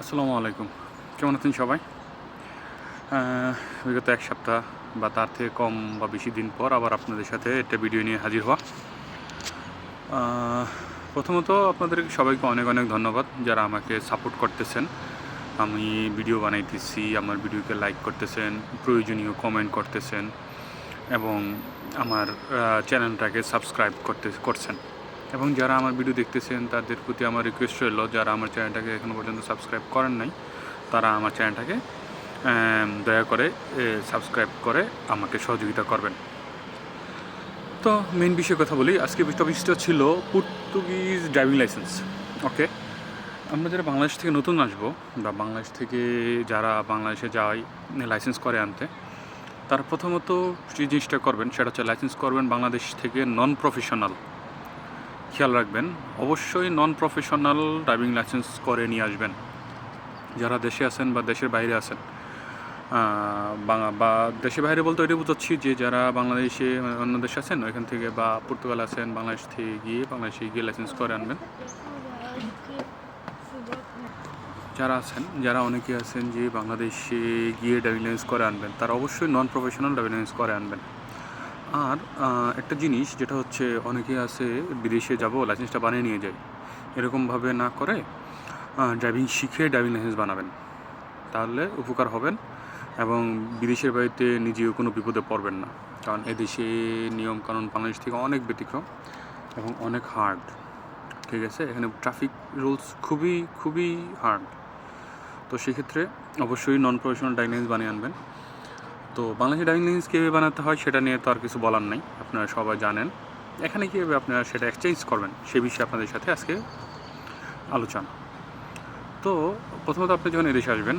আসসালামু আলাইকুম। কেমন আছেন সবাই? বিগত এক সপ্তাহ বা তার থেকে কম বা বেশি দিন পর আবার আপনাদের সাথে একটা ভিডিও নিয়ে হাজির হওয়া। প্রথমত আপনাদের সবাইকে অনেক অনেক ধন্যবাদ যারা আমাকে সাপোর্ট করতেছেন। আমি ভিডিও বানাইতেছি, আমার ভিডিওকে লাইক করতেছেন, প্রয়োজনীয় কমেন্ট করতেছেন এবং আমার চ্যানেলটাকে সাবস্ক্রাইব করতে, করছেন। এবং যারা আমার ভিডিও দেখতেছেন, তাদের প্রতি আমার রিকোয়েস্ট রইল, যারা আমার চ্যানেলটাকে এখনও পর্যন্ত সাবস্ক্রাইব করেন নাই, তারা আমার চ্যানেলটাকে দয়া করে সাবস্ক্রাইব করে আমাকে সহযোগিতা করবেন। তো মেন বিষয়ে কথা বলি, আজকে টপিকসটা ছিল পর্তুগিজ ড্রাইভিং লাইসেন্স ওকে আমরা যারা বাংলাদেশ থেকে নতুন আসব, বা বাংলাদেশ থেকে যারা বাংলাদেশে যাই লাইসেন্স করে আনতে, তারা প্রথমত যে জিনিসটা করবেন, সেটা হচ্ছে লাইসেন্স করবেন বাংলাদেশ থেকে নন প্রফেশনাল খেয়াল রাখবেন, অবশ্যই নন প্রফেশনাল ড্রাইভিং লাইসেন্স করে নিয়ে আসবেন। যারা দেশে আছেন বা দেশের বাইরে আছেন বা দেশের বাইরে বলতে ওইটা বুঝাচ্ছি যে যারা বাংলাদেশে, অন্য দেশে আছেন, ওইখান থেকে বা পর্তুগাল আছেন, বাংলাদেশ থেকে গিয়ে, বাংলাদেশে গিয়ে লাইসেন্স করে আনবেন। যারা আছেন, যারা অনেকে আছেন যে বাংলাদেশে গিয়ে ড্রাইভিং লাইসেন্স করে আনবেন, তারা অবশ্যই নন প্রফেশনাল ড্রাইভিং লাইসেন্স করে আনবেন। আর একটা জিনিস যেটা হচ্ছে অনেকে আছে বিদেশে যাব লাইসেন্সটা বানিয়ে নিয়ে যায় এরকমভাবে না করে ড্রাইভিং শিখে ড্রাইভিং লাইসেন্স বানাবেন। তাহলে উপকার হবেন এবং বিদেশের বাড়িতে নিজেও কোনো বিপদে পড়বেন না। কারণ এদেশে নিয়ম কানুন বাংলাদেশ থেকে অনেক ব্যতিক্রম এবং অনেক হার্ড ঠিক আছে? এখানে ট্রাফিক রুলস খুবই খুবই হার্ড তো সেক্ষেত্রে অবশ্যই নন প্রফেশনাল ড্রাইভিং বানিয়ে আনবেন। তো বাংলাদেশি ড্রাইভিং লাইসেন্স কীভাবে বানাতে হয় সেটা নিয়ে তো আর কিছু বলার নাই, আপনারা সবাই জানেন। এখানে কীভাবে আপনারা সেটা এক্সচেঞ্জ করবেন, সে বিষয়ে আপনাদের সাথে আজকে আলোচনা। তো প্রথমত আপনি যখন এদেশে আসবেন,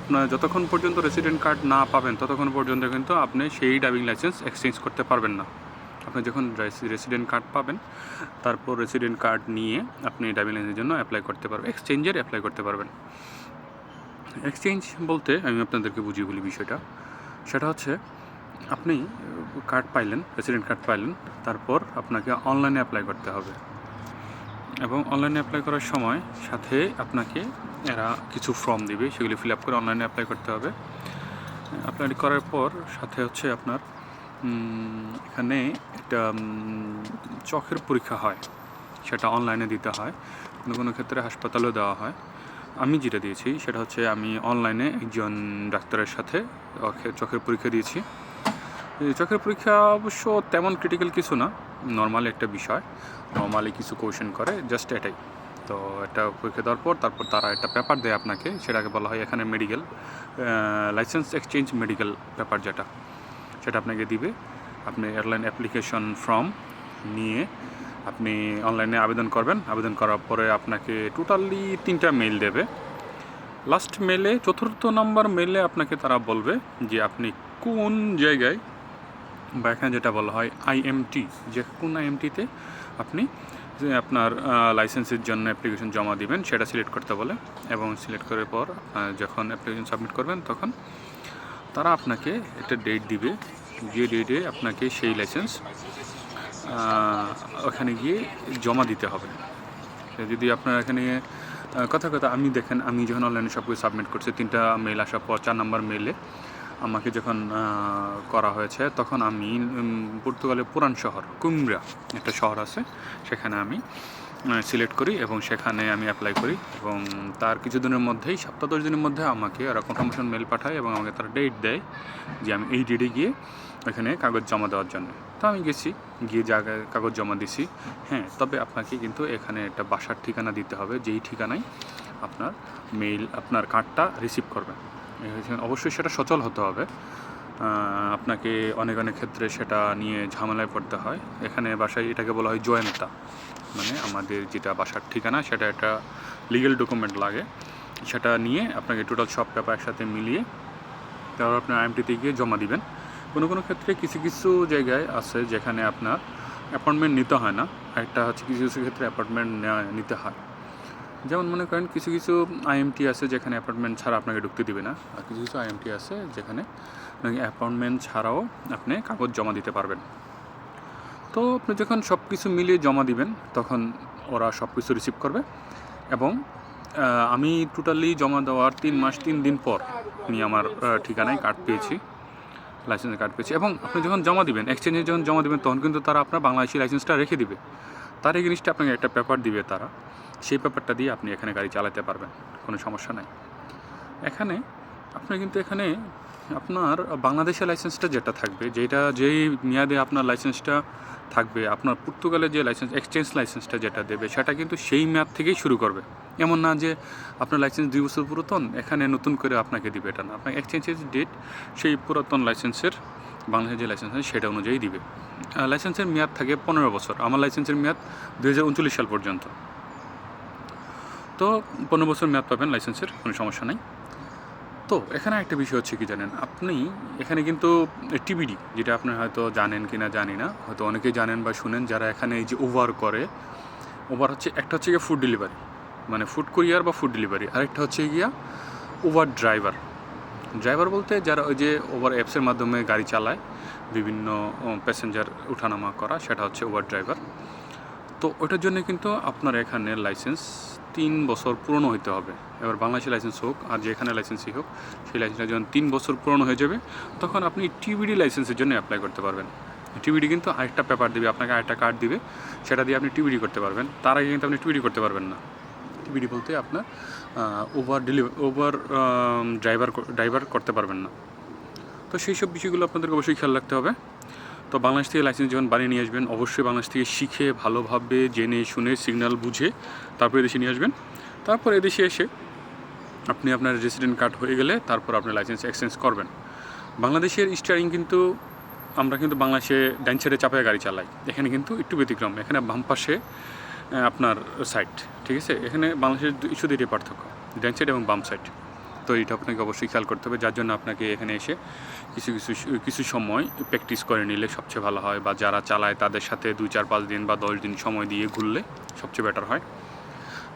আপনার যতক্ষণ পর্যন্ত রেসিডেন্ট কার্ড না পাবেন, ততক্ষণ পর্যন্ত কিন্তু আপনি সেই ড্রাইভিং লাইসেন্স এক্সচেঞ্জ করতে পারবেন না। আপনি যখন রেসিডেন্ট কার্ড পাবেন, তারপর রেসিডেন্ট কার্ড নিয়ে আপনি ড্রাইভিং লাইসেন্সের জন্য অ্যাপ্লাই করতে পারবেন এক্সচেঞ্জের অ্যাপ্লাই করতে পারবেন। এক্সচেঞ্জ বলতে আমি আপনাদেরকে বুঝিয়ে বলি বিষয়টা। সেটা হচ্ছে, আপনি কার্ড পাইলেন রেসিডেন্ট কার্ড পাইলেন, তারপর আপনাকে অনলাইনে অ্যাপ্লাই করতে হবে। এবং অনলাইনে অ্যাপ্লাই করার সময় সাথে আপনাকে এরা কিছু ফর্ম দিবে, সেগুলি ফিল আপ করে অনলাইনে অ্যাপ্লাই করতে হবে। অ্যাপ্লাই করার পর সাথে হচ্ছে আপনার এখানে একটা চোখের পরীক্ষা হয়, সেটা অনলাইনে দিতে হয়। কোনো কোনো ক্ষেত্রে হাসপাতালেও দেওয়া হয়। আমি যেটা দিয়েছি সেটা হচ্ছে আমি অনলাইনে একজন ডাক্তারের সাথে চোখের পরীক্ষা দিয়েছি। চোখের পরীক্ষা অবশ্য তেমন ক্রিটিক্যাল কিছু না নর্মালি একটা বিষয়। নর্মালি কিছু কোয়েশন করে জাস্ট এটাই। তো এটা পরীক্ষা দেওয়ার পর তারপর তারা একটা পেপার দেয় আপনাকে, সেটাকে বলা হয় এখানে medical licence exchange medical paper যেটা। সেটা আপনাকে দিবে। আপনি এয়ারলাইন অ্যাপ্লিকেশন ফর্ম নিয়ে আপনি অনলাইনে আবেদন করবেন। আবেদন করার পরে আপনাকে টোটালি তিনটা মেইল দেবে। লাস্ট মেলে চতুর্থ নম্বর মেলে আপনাকে তারা বলবে যে আপনি কোন জায়গায় বা এখানে যেটা বলা হয় আইএমটি যে কোন আইএমটিতে আপনি, যে আপনার লাইসেন্সের জন্য অ্যাপ্লিকেশন জমা দিবেন, সেটা সিলেক্ট করতে বলে। এবং সিলেক্ট করার পর যখন অ্যাপ্লিকেশন সাবমিট করবেন, তখন তারা আপনাকে একটা ডেট দিবে। যে ডেটে আপনাকে সেই লাইসেন্স ওখানে গিয়ে জমা দিতে হবে। যদি আপনার এখানে কথা কথা আমি দেখেন, আমি যখন অনলাইনে সব কিছু সাবমিট করছি, তিনটা মেল আসার পর, চার নম্বর মেলে আমাকে যখন করা হয়েছে, তখন আমি পর্তুগালের পুরান শহর, কুমরা একটা শহর আছে, সেখানে আমি সিলেক্ট করি এবং সেখানে আমি অ্যাপ্লাই করি এবং তার কিছুদিনের মধ্যেই, সপ্তাহ দশ দিনের মধ্যে আমাকে ওরা কনফার্মেশন মেল পাঠায় এবং আমাকে তারা ডেট দেয় যে আমি এই ডেটে গিয়ে এখানে কাগজ জমা দেওয়ার জন্য। তো আমি গেছি, গিয়ে জায়গায় কাগজ জমা দিছি। হ্যাঁ তবে আপনাকে কিন্তু এখানে একটা বাসার ঠিকানা দিতে হবে, যেই ঠিকানায় আপনার মেইল আপনার কার্ডটা রিসিভ করবেন। অবশ্যই সেটা সচল হতে হবে। আপনাকে অনেক অনেক ক্ষেত্রে সেটা নিয়ে ঝামেলায় পড়তে হয়। এখানে বাসায় এটাকে বলা হয় জয়েন্তা। মানে আমাদের যেটা বাসার ঠিকানা, সেটা একটা লিগেল ডকুমেন্ট লাগে। সেটা নিয়ে আপনাকে টোটাল সব পেপার একসাথে মিলিয়ে তারপর আপনার আইএমটিতে গিয়ে জমা দিবেন। কোনো কোনো ক্ষেত্রে কিছু কিছু জায়গায় আছে যেখানে আপনার অ্যাপয়েন্টমেন্ট নিতে হয় না। একটা হচ্ছে কিছু কিছু ক্ষেত্রে অ্যাপয়েন্টমেন্ট নিতে হয়। যেমন মনে করেন কিছু কিছু আইএমটি আছে যেখানে অ্যাপয়েন্টমেন্ট ছাড়া আপনাকে ঢুকতে দিবে না। আর কিছু কিছু আইএমটি আছে যেখানে আপনাকে অ্যাপয়েন্টমেন্ট ছাড়াও আপনি কাগজ জমা দিতে পারবেন। তো আপনি যখন সব কিছু মিলিয়ে জমা দিবেন, তখন ওরা সব কিছু রিসিভ করবে এবং আমি টোটালি জমা দেওয়ার তিন মাস, তিন দিন পর আমি আমার ঠিকানায় কার্ড পেয়েছি। লাইসেন্সের কার্ড পেয়েছি। এবং আপনি যখন জমা দিবেন এক্সচেঞ্জে যখন জমা দিবেন, তখন কিন্তু তারা আপনার বাংলাদেশি লাইসেন্সটা রেখে দিবে। তার এই জিনিসটা আপনাকে একটা পেপার দিবে তারা। সেই পেপারটা দিয়ে আপনি এখানে গাড়ি চালাতে পারবেন। কোনো সমস্যা নাই। এখানে আপনি কিন্তু এখানে আপনার বাংলাদেশের লাইসেন্সটা যেটা থাকবে, যেটা যেই মেয়াদে আপনার লাইসেন্সটা থাকবে, আপনার পর্তুগালের যে লাইসেন্স এক্সচেঞ্জ লাইসেন্সটা যেটা দেবে, সেটা কিন্তু সেই মেয়াদ থেকেই শুরু করবে। এমন না যে আপনার লাইসেন্স দুই বছর পুরাতন, এখানে নতুন করে আপনাকে দিবে এটা না। আপনার এক্সচেঞ্জের ডেট সেই পুরাতন লাইসেন্সের বাংলাদেশের যে লাইসেন্স আছে, সেটা অনুযায়ী দিবে। লাইসেন্সের মেয়াদ থাকে পনেরো বছর। আমার লাইসেন্সের মেয়াদ দুহাজার উনচল্লিশ সাল পর্যন্ত। তো পনেরো বছর মেয়াদ পাবেন লাইসেন্সের কোনো সমস্যা নাই। তো এখানে একটা বিষয় হচ্ছে কি জানেন, আপনি এখানে কিন্তু টিবিডি যেটা আপনি হয়তো জানেন কি না জানি না, হয়তো অনেকেই জানেন বা শুনেন, যারা এখানে এই যে ওভার করে ওভার হচ্ছে, একটা হচ্ছে গিয়ে ফুড ডেলিভারি মানে ফুড কুরিয়ার বা ফুড ডেলিভারি আরেকটা হচ্ছে গিয়া ওভার ড্রাইভার ড্রাইভার বলতে যারা ওই যে ওভার অ্যাপসের মাধ্যমে গাড়ি চালায়, বিভিন্ন প্যাসেঞ্জার উঠানামা করা, সেটা হচ্ছে ওভার ড্রাইভার তো ওটার জন্য কিন্তু আপনার এখানে লাইসেন্স তিন বছর পুরনো হইতে হবে। এবার বাংলাদেশের লাইসেন্স হোক আর যেখানে লাইসেন্সই হোক, সেই লাইসেন্সটা যখন তিন বছর পুরনো হয়ে যাবে। তখন আপনি টিবিডি লাইসেন্সের জন্য অ্যাপ্লাই করতে পারবেন। টিবিডি কিন্তু আরেকটা পেপার দিবে, আপনাকে আরেকটা কার্ড দিবে, সেটা দিয়ে আপনি টিবিডি করতে পারবেন। তার আগে কিন্তু আপনি টিবিডি করতে পারবেন না। টিবিডি বলতে আপনার over deliver over driver driver করতে পারবেন না। তো সেই সব বিষয়গুলো আপনাদেরকে অবশ্যই খেয়াল রাখতে হবে। তো বাংলাদেশ থেকে লাইসেন্স যখন বানিয়ে নিয়ে আসবেন, অবশ্যই বাংলাদেশ থেকে শিখে, ভালোভাবে জেনে, শুনে সিগন্যাল বুঝে তারপর এদেশে নিয়ে আসবেন। তারপর এদেশে এসে আপনি আপনার রেসিডেন্ট কার্ড হয়ে গেলে তারপর আপনি লাইসেন্স এক্সচেঞ্জ করবেন। বাংলাদেশের স্টারিং কিন্তু, আমরা কিন্তু বাংলাদেশে ডাইন সাইডে চাপায় গাড়ি চালাই। এখানে কিন্তু একটু ব্যতিক্রম। এখানে বাম পাশে আপনার সাইড ঠিক আছে? এখানে বাংলাদেশের দু- শুধু এটাই পার্থক্য ডাইন সাইড এবং বাম সাইড তো এটা আপনাকে অবশ্যই খেয়াল করতে হবে, যার জন্য আপনাকে এখানে এসে কিছু কিছু কিছু সময় প্র্যাকটিস করে নিলে সবচেয়ে ভালো হয়, বা যারা চালায় তাদের সাথে দুই, চার, পাঁচ দিন বা দশ দিন সময় দিয়ে ঘুরলে সবচেয়ে বেটার হয়।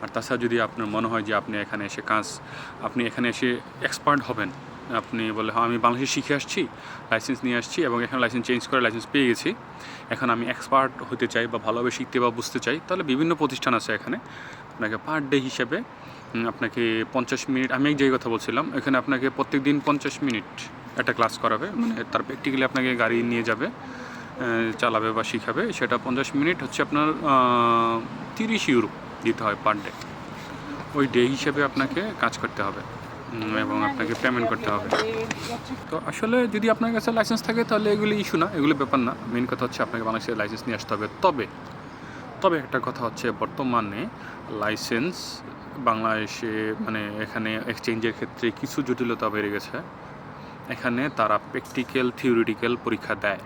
আর তাছাড়া যদি আপনার মনে হয় যে আপনি এখানে এসে কাজ, আপনি এখানে এসে এক্সপার্ট হবেন আপনি বলে হ্যাঁ আমি বাংলাদেশে শিখে আসছি লাইসেন্স নিয়ে আসছি এবং এখানে লাইসেন্স চেঞ্জ করে লাইসেন্স পেয়ে গেছি। এখন আমি এক্সপার্ট হতে চাই বা ভালোভাবে শিখতে বা বুঝতে চাই। তাহলে বিভিন্ন প্রতিষ্ঠান আছে এখানে। আপনাকে পার ডে হিসেবে আপনাকে পঞ্চাশ মিনিট, আমি এক জায়গায় কথা বলছিলাম, এখানে আপনাকে প্রত্যেক দিন পঞ্চাশ মিনিট একটা ক্লাস করাবে। মানে তার প্র্যাকটিক্যালি আপনাকে গাড়ি নিয়ে যাবে চালাবে বা শিখাবে। সেটা পঞ্চাশ মিনিট হচ্ছে আপনার তিরিশ ইউরো দিতে হয় পার ডে ওই ডে হিসেবে আপনাকে কাজ করতে হবে। এবং আপনাকে পেমেন্ট করতে হবে। তো আসলে যদি আপনার কাছে লাইসেন্স থাকে, তাহলে এগুলি ইস্যু না, এগুলো ব্যাপার না। মেন কথা হচ্ছে আপনাকে বাংলাদেশের লাইসেন্স নিয়ে আসতে হবে। তবে তবে একটা কথা হচ্ছে, বর্তমানে লাইসেন্স বাংলাদেশে মানে এখানে এক্সচেঞ্জের ক্ষেত্রে কিছু জটিলতা বেড়ে গেছে। এখানে তারা প্র্যাকটিক্যাল থিওরিটিক্যাল পরীক্ষা দেয়।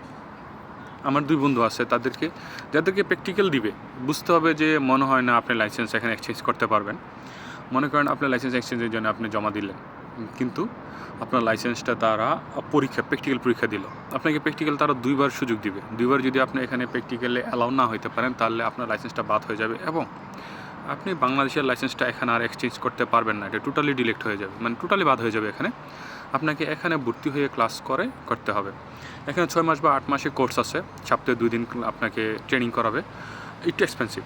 আমার দুই বন্ধু আছে, তাদেরকে, যাদেরকে প্র্যাকটিক্যাল দিবে, বুঝতে হবে যে মনে হয় না আপনি লাইসেন্স এখানে এক্সচেঞ্জ করতে পারবেন। মনে করেন আপনার লাইসেন্স এক্সচেঞ্জের জন্য আপনি জমা দিলেন, কিন্তু আপনার লাইসেন্সটা তারা পরীক্ষা প্র্যাকটিক্যাল পরীক্ষা দিল। আপনাকে প্র্যাকটিক্যাল তারা দুইবার সুযোগ দিবে। দুইবার যদি আপনি এখানে প্র্যাকটিক্যালে অ্যালাউ না হইতে পারেন, তাহলে আপনার লাইসেন্সটা বাদ হয়ে যাবে এবং আপনি বাংলাদেশের লাইসেন্সটা এখানে আর এক্সচেঞ্জ করতে পারবেন না। এটা টোটালি ডিলেক্ট হয়ে যাবে। মানে টোটালি বাদ হয়ে যাবে এখানে। আপনাকে এখানে ভর্তি হয়ে ক্লাস করে, করতে হবে। এখানে ছয় মাস বা আট মাসের কোর্স আছে। সপ্তাহে দুই দিন আপনাকে ট্রেনিং করাবে। একটু এক্সপেন্সিভ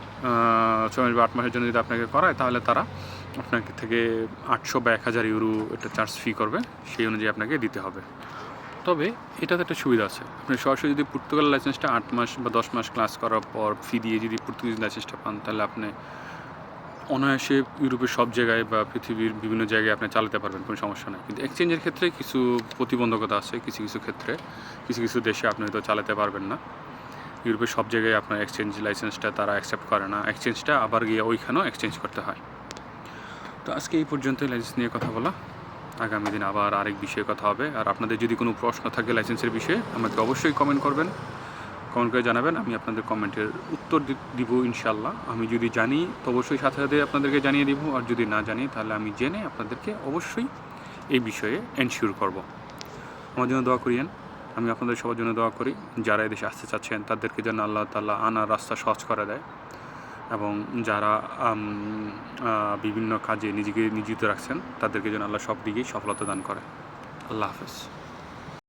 ছয় মাস বা আট মাসের জন্য যদি আপনাকে করায়, তাহলে তারা আপনাকে থেকে আটশো বা এক হাজার ইউরো একটা চার্জ ফি করবে। সেই অনুযায়ী আপনাকে দিতে হবে। তবে এটাতে একটা সুবিধা আছে। আপনি সরাসরি যদি পর্তুগাল লাইসেন্সটা আট মাস বা দশ মাস ক্লাস করার পর ফি দিয়ে যদি পর্তুগিজ লাইসেন্সটা পান, তাহলে আপনি অনায়াসে ইউরোপের সব জায়গায় বা পৃথিবীর বিভিন্ন জায়গায় আপনি চালাতে পারবেন, কোনো সমস্যা নেই। কিন্তু এক্সচেঞ্জের ক্ষেত্রে কিছু প্রতিবন্ধকতা আছে, কিছু কিছু ক্ষেত্রে। কিছু কিছু দেশে আপনি হয়তো চালাতে পারবেন না। ইউরোপের সব জায়গায় আপনার এক্সচেঞ্জ লাইসেন্সটা তারা অ্যাকসেপ্ট করে না। এক্সচেঞ্জটা আবার গিয়ে ওইখানেও এক্সচেঞ্জ করতে হয়। তো আজকে এই পর্যন্তই লাইসেন্স নিয়ে কথা বলা। আগামী দিন আবার আরেক বিষয়ে কথা হবে। আর আপনাদের যদি কোনো প্রশ্ন থাকে লাইসেন্সের বিষয়ে, আমাকে অবশ্যই কমেন্ট করবেন। কমেন্ট করে জানাবেন। আমি আপনাদের কমেন্টের উত্তর দিব ইনশাল্লাহ আমি যদি জানি, তো অবশ্যই সাথে সাথে আপনাদেরকে জানিয়ে দিব। আর যদি না জানি, তাহলে আমি জেনে আপনাদেরকে অবশ্যই এই বিষয়ে এনশিওর করব। আমার জন্য দোয়া করিয়েন। আমি আপনাদের সবার জন্য দোয়া করি, যারা এদেশে আসতে চাচ্ছেন তাদেরকে যেন আল্লাহ তাল্লাহ আনার রাস্তা সহজ করে দেয় এবং যারা বিভিন্ন কাজে নিজেকে নিয়োজিত রাখছেন তাদেরকে যেন আল্লাহ সব দিকেই সফলতা দান করে। আল্লাহ হাফেজ।